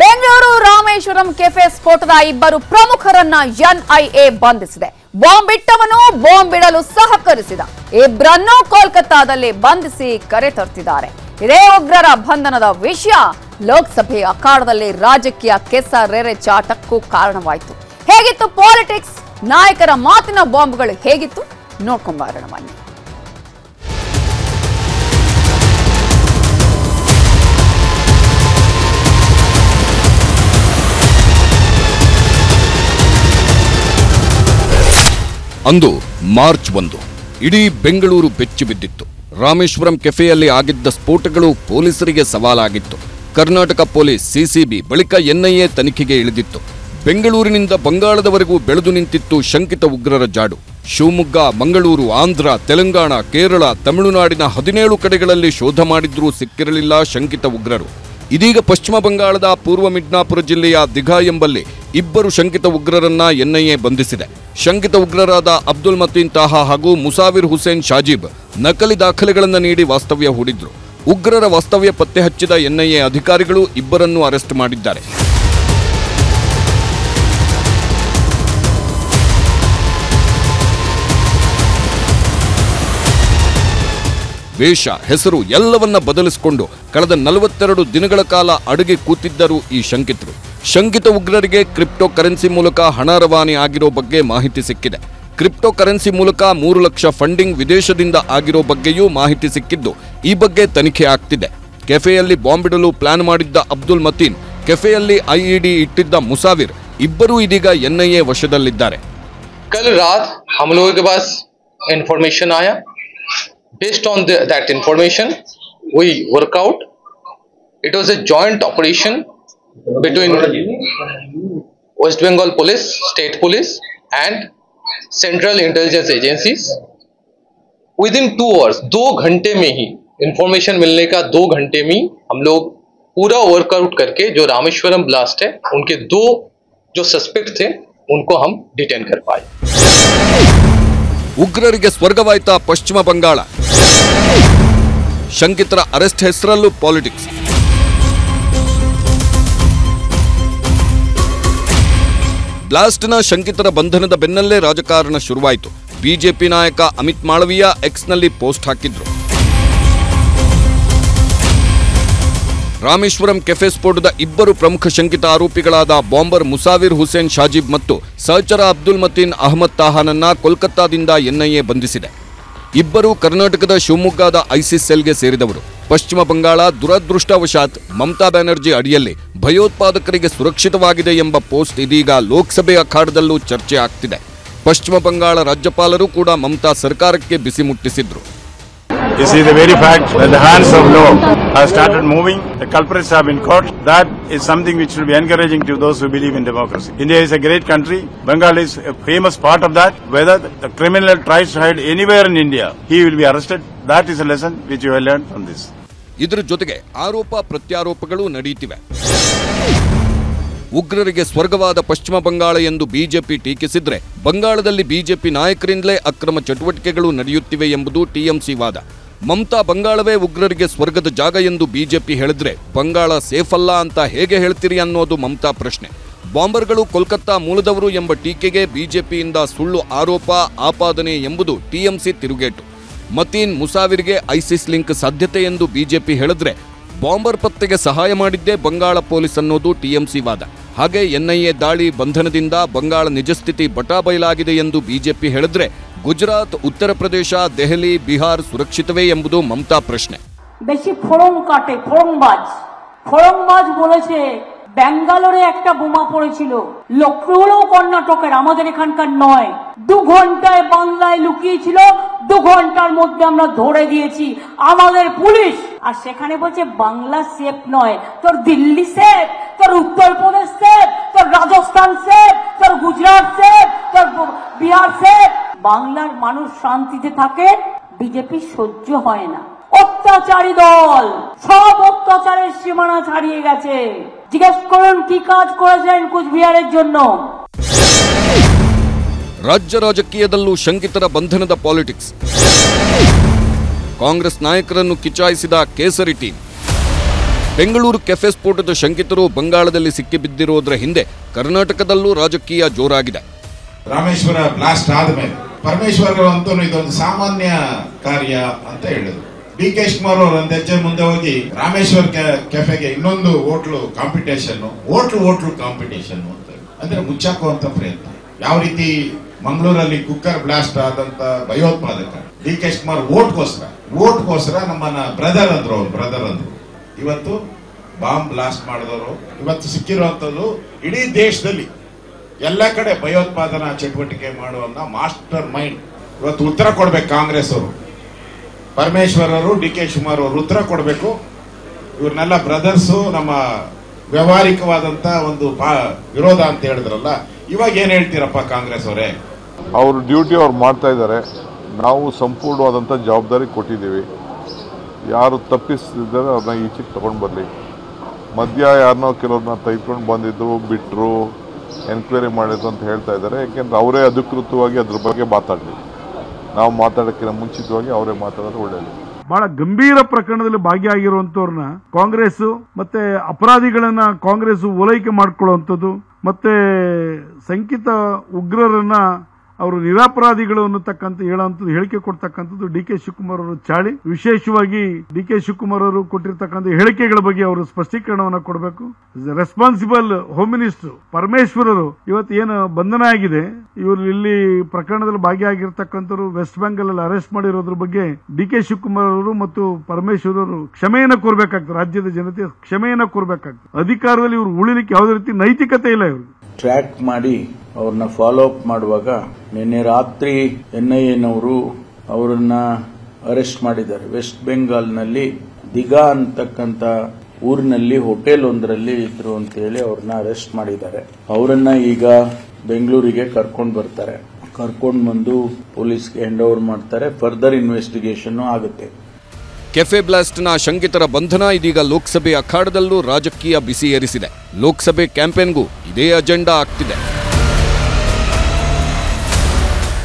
Bengaluru Rameswaram cafe ಸ್ಫೋಟದ ಇಬ್ಬರು ಪ್ರಮುಖರನ್ನ ಎನ್ಐಎ ಬಂಧಿಸಿದೆ. ಬಾಂಬ್ ಇಟ್ಟವನು ಬಾಂಬ್ ಇಡಲು ಸಹಕರಿಸಿದ. ಇಬ್ಬರನ್ನು ಕೋಲ್ಕತ್ತಾದಲ್ಲಿ ಬಂಧಿಸಿ ಕರೆ ತರ್ತಿದ್ದಾರೆ. ಇದೇ ಉಗ್ರರ ಬಂಧನದ ವಿಷಯ ಲೋಕಸಭೆ ಅಖಾಡದಲ್ಲಿ ರಾಜಕೀಯ ಕೆಸರೆರೆ ಚಾಟಕ್ಕೂ ಕಾರಣವಾಯಿತು. ಹೇಗಿತ್ತು ಪಾಲಿಟಿಕ್ಸ್? ನಾಯಕರ ಮಾತಿನ ಬಾಂಬ್ಗಳು ಹೇಗಿತ್ತು? ನೋಡ್ಕೊಂಬರೋಣ ಅಂದು ಮಾರ್ಚ್ ಒಂದು. ಇಡೀ ಬೆಂಗಳೂರು ಬೆಚ್ಚಿ ಬಿದ್ದಿತ್ತು. ರಾಮೇಶ್ವರಂ ಕೆಫೆಯಲ್ಲಿ ಆಗಿದ್ದ ಸ್ಫೋಟಗಳು ಪೊಲೀಸರಿಗೆ ಸವಾಲಾಗಿತ್ತು. ಕರ್ನಾಟಕ ಪೊಲೀಸ್ ಸಿಸಿಬಿ ಬಳಿಕ ಎನ್ಐಎ ತನಿಖೆಗೆ ಇಳಿದಿತ್ತು. ಬೆಂಗಳೂರಿನಿಂದ ಬಂಗಾಳದವರೆಗೂ ಬೆಳೆದು ನಿಂತಿತ್ತು ಶಂಕಿತ ಉಗ್ರರ ಜಾಡು. ಶಿವಮೊಗ್ಗ, ಮಂಗಳೂರು, ಆಂಧ್ರ, ತೆಲಂಗಾಣ, ಕೇರಳ, ತಮಿಳುನಾಡಿನ ಹದಿನೇಳು ಕಡೆಗಳಲ್ಲಿ ಶೋಧ ಮಾಡಿದ್ರೂ ಸಿಕ್ಕಿರಲಿಲ್ಲ ಶಂಕಿತ ಉಗ್ರರು. ಇದೀಗ ಪಶ್ಚಿಮ ಬಂಗಾಳದ ಪೂರ್ವ ಮಿಡ್ನಾಪುರ ಜಿಲ್ಲೆಯ ದಿಘಾ ಎಂಬಲ್ಲಿ ಇಬ್ಬರು ಶಂಕಿತ ಉಗ್ರರನ್ನ ಎನ್ಐಎ ಬಂಧಿಸಿದೆ. ಶಂಕಿತ ಉಗ್ರರಾದ ಅಬ್ದುಲ್ ಮತೀನ್ ತಾಹಾ ಹಾಗೂ ಮುಸಾವಿರ್ ಹುಸೇನ್ ಶಾಜೀಬ್ ನಕಲಿ ದಾಖಲೆಗಳನ್ನು ನೀಡಿ ವಾಸ್ತವ್ಯ ಹೂಡಿದ್ರು. ಉಗ್ರರ ವಾಸ್ತವ್ಯ ಪತ್ತೆ ಹಚ್ಚಿದ ಎನ್ಐಎ ಅಧಿಕಾರಿಗಳು ಇಬ್ಬರನ್ನು ಅರೆಸ್ಟ್ ಮಾಡಿದ್ದಾರೆ. ವೇಷ ಹೆಸರು ಎಲ್ಲವನ್ನ ಬದಲಿಸಿಕೊಂಡು ಕಳೆದ ನಲವತ್ತೆರಡು ದಿನಗಳ ಕಾಲ ಅಡುಗೆ ಕೂತಿದ್ದರು ಈ ಶಂಕಿತರು ಶಂಕಿತ ಉಗ್ರರಿಗೆ ಕ್ರಿಪ್ಟೋ ಕರೆನ್ಸಿ ಮೂಲಕ ಹಣ ರವಾನೆ ಆಗಿರೋ ಬಗ್ಗೆ ಮಾಹಿತಿ ಸಿಕ್ಕಿದೆ ಕ್ರಿಪ್ಟೋ ಕರೆನ್ಸಿ ಮೂಲಕ ಮೂರು ಲಕ್ಷ ಫಂಡಿಂಗ್ ವಿದೇಶದಿಂದ ಆಗಿರೋ ಬಗ್ಗೆಯೂ ಮಾಹಿತಿ ಸಿಕ್ಕಿದ್ದು ಈ ಬಗ್ಗೆ ತನಿಖೆ ಆಗ್ತಿದೆ ಕೆಫೆಯಲ್ಲಿ ಬಾಂಬ್ ಇಡಲು ಪ್ಲಾನ್ ಮಾಡಿದ್ದ ಅಬ್ದುಲ್ ಮತೀನ್ ಕೆಫೆಯಲ್ಲಿ ಐಇಡಿ ಇಟ್ಟಿದ್ದ ಮುಸಾವಿರ್ ಇಬ್ಬರೂ ಇದೀಗ ಎನ್ಐಎ ವಶದಲ್ಲಿದ್ದಾರೆ कल रात हम लोगों के पास इंफॉर्मेशन आया based on that information we work out it was a joint operation between west bengal police state police and central intelligence agencies within two hours दो घंटे में ही इंफॉर्मेशन मिलने का दो घंटे में ही हम लोग पूरा वर्कआउट करके जो रामेश्वरम ब्लास्ट है उनके दो जो सस्पेक्ट थे उनको हम डिटेन कर पाए ಉಗ್ರರಿಗೆ ಸ್ವರ್ಗವಾಯ್ತಾ ಪಶ್ಚಿಮ ಬಂಗಾಳ ಶಂಕಿತರ ಅರೆಸ್ಟ್ ಹೆಸರಲ್ಲೂ ಪಾಲಿಟಿಕ್ಸ್. ಬ್ಲಾಸ್ಟ್ನ ಶಂಕಿತರ ಬಂಧನದ ಬೆನ್ನಲ್ಲೇ ರಾಜಕಾರಣ ಶುರುವಾಯಿತು. ಬಿಜೆಪಿ ನಾಯಕ ಅಮಿತ್ ಮಾಳವೀಯ ಎಕ್ಸ್ನಲ್ಲಿ ಪೋಸ್ಟ್ ಹಾಕಿದ್ರು. ರಾಮೇಶ್ವರಂ ಕೆಫೆ ಸ್ಫೋಟದ ಇಬ್ಬರು ಪ್ರಮುಖ ಶಂಕಿತ ಆರೋಪಿಗಳಾದ ಬಾಂಬರ್ ಮುಸಾವಿರ್ ಹುಸೇನ್ ಶಾಜೀಬ್ ಮತ್ತು ಸಹಚರ ಅಬ್ದುಲ್ ಮತೀನ್ ಅಹಮದ್ ತಾಹಾನನ್ನ ಕೋಲ್ಕತ್ತಾದಿಂದ ಎನ್ಐಎ ಬಂಧಿಸಿದೆ. ಇಬ್ಬರು ಕರ್ನಾಟಕದ ಶಿವಮೊಗ್ಗದ ಐಸಿಸ್ ಸೆಲ್ಗೆ ಸೇರಿದವರು. ಪಶ್ಚಿಮ ಬಂಗಾಳ ದುರದೃಷ್ಟವಶಾತ್ ಮಮತಾ ಬ್ಯಾನರ್ಜಿ ಅಡಿಯಲ್ಲಿ ಭಯೋತ್ಪಾದಕರಿಗೆ ಸುರಕ್ಷಿತವಾಗಿದೆ ಎಂಬ ಪೋಸ್ಟ್ ಇದೀಗ ಲೋಕಸಭೆ ಅಖಾಡದಲ್ಲೂ ಚರ್ಚೆ ಆಗ್ತಿದೆ. ಪಶ್ಚಿಮ ಬಂಗಾಳ ರಾಜ್ಯಪಾಲರು ಕೂಡ ಮಮತಾ ಸರ್ಕಾರಕ್ಕೆ ಬಿಸಿ ಮುಟ್ಟಿಸಿದ್ರು. Have started moving, the culprits have been caught, that is something which will be encouraging to those who believe in democracy. India is a great country. Bengal is a famous part of that. Whether the criminal tries to hide anywhere in India, he will be arrested. That is a lesson which you have learned from this. ಇದರ ಜೊತೆಗೆ ಆರೋಪ ಪ್ರತ್ಯಾರೋಪಗಳು ನಡೆಯುತ್ತಿವೆ ಉಗ್ರರಿಗೆ ಸ್ವರ್ಗವಾದ ಪಶ್ಚಿಮ ಬಂಗಾಳ ಎಂದು BJP ಟೀಕಿಸಿದ್ರೆ ಬಂಗಾಳದಲ್ಲಿ BJP ನಾಯಕರಿಂದಲೇ ಅಕ್ರಮ ಚಟುವಟಿಕೆಗಳು ನಡೆಯುತ್ತಿವೆ ಎಂಬುದು ಟಿಎಂಸಿ ವಾದ ಮಮತಾ ಬಂಗಾಳವೇ ಉಗ್ರರಿಗೆ ಸ್ವರ್ಗದ ಜಾಗ ಎಂದು ಬಿಜೆಪಿ ಹೇಳಿದ್ರೆ ಬಂಗಾಳ ಸೇಫ್ ಅಲ್ಲ ಅಂತ ಹೇಗೆ ಹೇಳ್ತೀರಿ ಅನ್ನೋದು ಮಮತಾ ಪ್ರಶ್ನೆ. ಬಾಂಬರ್ಗಳು ಕೋಲ್ಕತ್ತಾ ಮೂಲದವರು ಎಂಬ ಟೀಕೆಗೆ ಬಿಜೆಪಿಯಿಂದ ಸುಳ್ಳು ಆರೋಪ, ಆಪಾದನೆ ಎಂಬುದು ಟಿಎಂಸಿ ತಿರುಗೇಟು. ಮತೀನ್ ಮುಸಾವಿರ್ಗೆ ಐಸಿಸ್ ಲಿಂಕ್ ಸಾಧ್ಯತೆ ಎಂದು ಬಿಜೆಪಿ ಹೇಳಿದ್ರೆ ಬಾಂಬರ್ ಪತ್ತೆಗೆ ಸಹಾಯ ಮಾಡಿದ್ದೇ ಬಂಗಾಳ ಪೊಲೀಸ್ ಅನ್ನೋದು ಟಿಎಂಸಿ ವಾದ. ಹಾಗೆ ಎನ್ಐಎ ದಾಳಿ ಬಂಧನದಿಂದ ಬಂಗಾಳ ನಿಜಸ್ಥಿತಿ ಬಟಾಬಯಲಾಗಿದೆ ಎಂದು ಬಿಜೆಪಿ ಹೇಳಿದ್ರೆ ಗುಜರಾತ್ ಉತ್ತರ ಪ್ರದೇಶ ದೆಹಲಿ ಬಿಹಾರ್ ಸುರಕ್ಷಿತವೇ ಎಂಬುದು মমতা ಪ್ರಶ್ನೆ বেশি ফোড়ং কাটে ফোড়ংবাজ ফোড়ংবাজ বলেছে ব্যাঙ্গালোরে একটা বোমা পড়েছিল লক্ষ্ণৌও কর্ণাটকের আমাদের এখানকার নয় দু ঘন্টায় বাংলায় লুকিয়েছিল দু ঘন্টার মধ্যে আমরা ধরে দিয়েছি আমাদের পুলিশ আর সেখানে বলছে বাংলা সেফ নয় তোর দিল্লি সেফ তোর উত্তরপ্রদেশ সেফ তোর রাজস্থান সেফ তোর গুজরাট সেফ তোর বিহার সেফ বাংলার মানুষ শান্তিতে থাকে বিজেপি সহ্য হয় না অত্যাচারী দল সব অত্যাচারের সীমানা ছাড়িয়ে গেছে জিজ্ঞেস করুন কি কাজ করেছেন কুচবিহারের জন্য ರಾಜ್ಯ ರಾಜಕೀಯದಲ್ಲೂ ಶಂಕಿತರ ಬಂಧನದ ಪಾಲಿಟಿಕ್ಸ್ ಕಾಂಗ್ರೆಸ್ ನಾಯಕರನ್ನು ಕಿಚಾಯಿಸಿದ ಕೇಸರಿ ಟೀಮ್ ಬೆಂಗಳೂರು ಕೆಫೆ ಸ್ಫೋಟದ ಶಂಕಿತರು ಬಂಗಾಳದಲ್ಲಿ ಸಿಕ್ಕಿಬಿದ್ದಿರೋದ್ರ ಹಿಂದೆ ಕರ್ನಾಟಕದಲ್ಲೂ ರಾಜಕೀಯ ಜೋರಾಗಿದೆ. ರಾಮೇಶ್ವರ ಬ್ಲಾಸ್ಟ್ ಆದಮೇಲೆ. ಪರಮೇಶ್ವರ್ ಅಂತೂ ಇದೊಂದು ಸಾಮಾನ್ಯ ಕಾರ್ಯ ಅಂತ ಹೇಳಿದ್ರು. ಡಿ ಕೆ ಶಿವಕುಮಾರ್ ಅವರು ಒಂದು ಹೆಜ್ಜೆ ಮುಂದೆ ಹೋಗಿ ರಾಮೇಶ್ವರ್ ಕೆಫೆಗೆ ಇನ್ನೊಂದು hotel competition hotel hotel competition ಅಂತ. ಅಂದ್ರೆ ಮುಚ್ಚಾಕುವಂತ ಪ್ರಯತ್ನ. ಯಾವ ರೀತಿ ಮಂಗಳೂರಲ್ಲಿ ಕುಕ್ಕರ್ ಬ್ಲಾಸ್ಟ್ ಆದಂತ ಭಯೋತ್ಪಾದಕ. ಡಿ ಕೆ ಶಿವಕುಮಾರ್ ಓಟ್ಗೋಸ್ಕರ ಓಟ್ಗೋಸ್ಕರ ನಮ್ಮನ್ನ ಬ್ರದರ್ ಅಂದ್ರು ಅವ್ರು ಬ್ರದರ್ ಅಂದ್ರು. ಇವತ್ತು ಬಾಂಬ್ ಬ್ಲಾಸ್ಟ್ ಮಾಡಿದವರು, ಇವತ್ತು ಸಿಕ್ಕಿರುವಂತದ್ದು ಇಡೀ ದೇಶದಲ್ಲಿ ಎಲ್ಲ ಕಡೆ ಭಯೋತ್ಪಾದನಾ ಚಟುವಟಿಕೆ ಮಾಡುವಂತ ಮಾಸ್ಟರ್ ಮೈಂಡ್ ಇವತ್ತು ಉತ್ತರ ಕೊಡ್ಬೇಕು ಕಾಂಗ್ರೆಸ್ ಅವರು. ಪರಮೇಶ್ವರ್ ಅವರು, ಡಿ ಕೆ ಶುಮಾರ್ ಅವರು ಉತ್ತರ ಕೊಡಬೇಕು. ಇವ್ರನ್ನೆಲ್ಲ ಬ್ರದರ್ಸು, ನಮ್ಮ ವ್ಯವಹಾರಿಕವಾದಂತ ಒಂದು ವಿರೋಧ ಅಂತ ಹೇಳಿದ್ರಲ್ಲ, ಇವಾಗ ಏನ್ ಹೇಳ್ತೀರಪ್ಪ ಕಾಂಗ್ರೆಸ್ ಅವರೇ? ಅವ್ರ ಡ್ಯೂಟಿ ಅವ್ರು ಮಾಡ್ತಾ ಇದ್ದಾರೆ. ನಾವು ಸಂಪೂರ್ಣವಾದಂಥ ಜವಾಬ್ದಾರಿ ಕೊಟ್ಟಿದ್ದೀವಿ. ಯಾರು ತಪ್ಪಿಸ್ತಿದ್ದಾರೆ ಅವ್ರನ್ನ ಈಚೆಗೆ ತಗೊಂಡು ಬರಲಿ. ಮಧ್ಯ ಯಾರನ್ನೋ ಕೆಲವ್ರನ್ನ ತೆಗೆದುಕೊಂಡು ಬಂದಿದ್ರು ಬಿಟ್ಟರು ಎನ್ಕ್ವೈರಿ ಮಾಡಿದ್ರು ಅಂತ ಹೇಳ್ತಾ ಇದ್ದಾರೆ. ಯಾಕೆಂದ್ರೆ ಅವರೇ ಅಧಿಕೃತವಾಗಿ ಅದ್ರ ಬಗ್ಗೆ ಮಾತಾಡಲಿ. ನಾವು ಮಾತಾಡೋಕ್ಕಿಂತ ಮುಂಚಿತವಾಗಿ ಅವರೇ ಮಾತಾಡೋದು ಒಳ್ಳೆಯದು ಬಹಳ ಗಂಭೀರ ಪ್ರಕರಣದಲ್ಲಿ ಭಾಗಿಯಾಗಿರುವಂತವ್ರನ್ನ ಕಾಂಗ್ರೆಸ್ ಮತ್ತೆ ಅಪರಾಧಿಗಳನ್ನ ಕಾಂಗ್ರೆಸ್ ಓಲೈಕೆ ಮಾಡಿಕೊಳ್ಳುವಂಥದ್ದು, ಮತ್ತೆ ಶಂಕಿತ ಉಗ್ರರನ್ನ ಅವರು ನಿರಾಪರಾಧಿಗಳು ಅನ್ನತಕ್ಕಂಥ ಹೇಳುವಂಥದ್ದು ಹೇಳಿಕೆ ಕೊಡ್ತಕ್ಕಂಥದ್ದು ಡಿ ಕೆ ಶಿವಕುಮಾರ್ ಅವರು ಚಾಳಿ. ವಿಶೇಷವಾಗಿ ಡಿ ಕೆ ಶಿವಕುಮಾರ್ ಅವರು ಕೊಟ್ಟಿರ್ತಕ್ಕಂಥ ಹೇಳಿಕೆಗಳ ಬಗ್ಗೆ ಅವರು ಸ್ಪಷ್ಟೀಕರಣವನ್ನು ಕೊಡಬೇಕು. ರೆಸ್ಪಾನ್ಸಿಬಲ್ ಹೋಮ್ ಮಿನಿಸ್ಟರ್ ಪರಮೇಶ್ವರರು ಇವತ್ತು ಏನು ಬಂಧನ ಆಗಿದೆ, ಇವರು ಇಲ್ಲಿ ಪ್ರಕರಣದಲ್ಲಿ ಭಾಗಿಯಾಗಿರ್ತಕ್ಕಂಥವ್ರು ವೆಸ್ಟ್ ಬೆಂಗಾಲ್ ಅಲ್ಲಿ ಅರೆಸ್ಟ್ ಮಾಡಿರೋದ್ರ ಬಗ್ಗೆ ಡಿ ಕೆ ಶಿವಕುಮಾರ್ ಅವರು ಮತ್ತು ಪರಮೇಶ್ವರ್ ಅವರು ಕ್ಷಮೆಯನ್ನ ಕೋರ್ಬೇಕಾಗ್ತದೆ. ರಾಜ್ಯದ ಜನತೆ ಕ್ಷಮೆಯನ್ನು ಕೋರ್ಬೇಕಾಗ್ತದೆ. ಅಧಿಕಾರದಲ್ಲಿ ಇವರು ಉಳಿಲಿಕ್ಕೆ ಯಾವುದೇ ರೀತಿ ನೈತಿಕತೆ ಇಲ್ಲ ಇವರು ಟ್ರ್ಯಾಕ್ ಮಾಡಿ ಅವ್ರನ್ನ ಫಾಲೋ ಅಪ್ ಮಾಡುವಾಗ ನಿನ್ನೆ ರಾತ್ರಿ ಎನ್ಐಎನವರು ಅವರನ್ನ ಅರೆಸ್ಟ್ ಮಾಡಿದ್ದಾರೆ. ವೆಸ್ಟ್ ಬೆಂಗಾಲ್ನಲ್ಲಿ ದಿಗಾ ಅಂತಕ್ಕಂಥ ಊರಿನಲ್ಲಿ ಹೋಟೆಲ್ ಒಂದರಲ್ಲಿ ಇದ್ರು ಅಂತ ಹೇಳಿ ಅವ್ರನ್ನ ಅರೆಸ್ಟ್ ಮಾಡಿದ್ದಾರೆ. ಅವರನ್ನ ಈಗ ಬೆಂಗಳೂರಿಗೆ ಕರ್ಕೊಂಡು ಬರ್ತಾರೆ. ಕರ್ಕೊಂಡು ಬಂದು ಪೊಲೀಸ್ಗೆ ಹ್ಯಾಂಡ್ ಓವರ್ ಮಾಡ್ತಾರೆ ಫರ್ದರ್ ಇನ್ವೆಸ್ಟಿಗೇಷನ್ ಆಗುತ್ತೆ. ಕೆಫೆ ಬ್ಲಾಸ್ಟ್ನ ಶಂಕಿತರ ಬಂಧನ ಇದೀಗ ಲೋಕಸಭೆ ಅಖಾಡದಲ್ಲೂ ರಾಜಕೀಯ ಬಿಸಿ ಏರಿಸಿದೆ. ಲೋಕಸಭೆ ಕ್ಯಾಂಪೇನ್ಗೂ ಇದೇ ಅಜೆಂಡಾ ಆಗ್ತಿದೆ.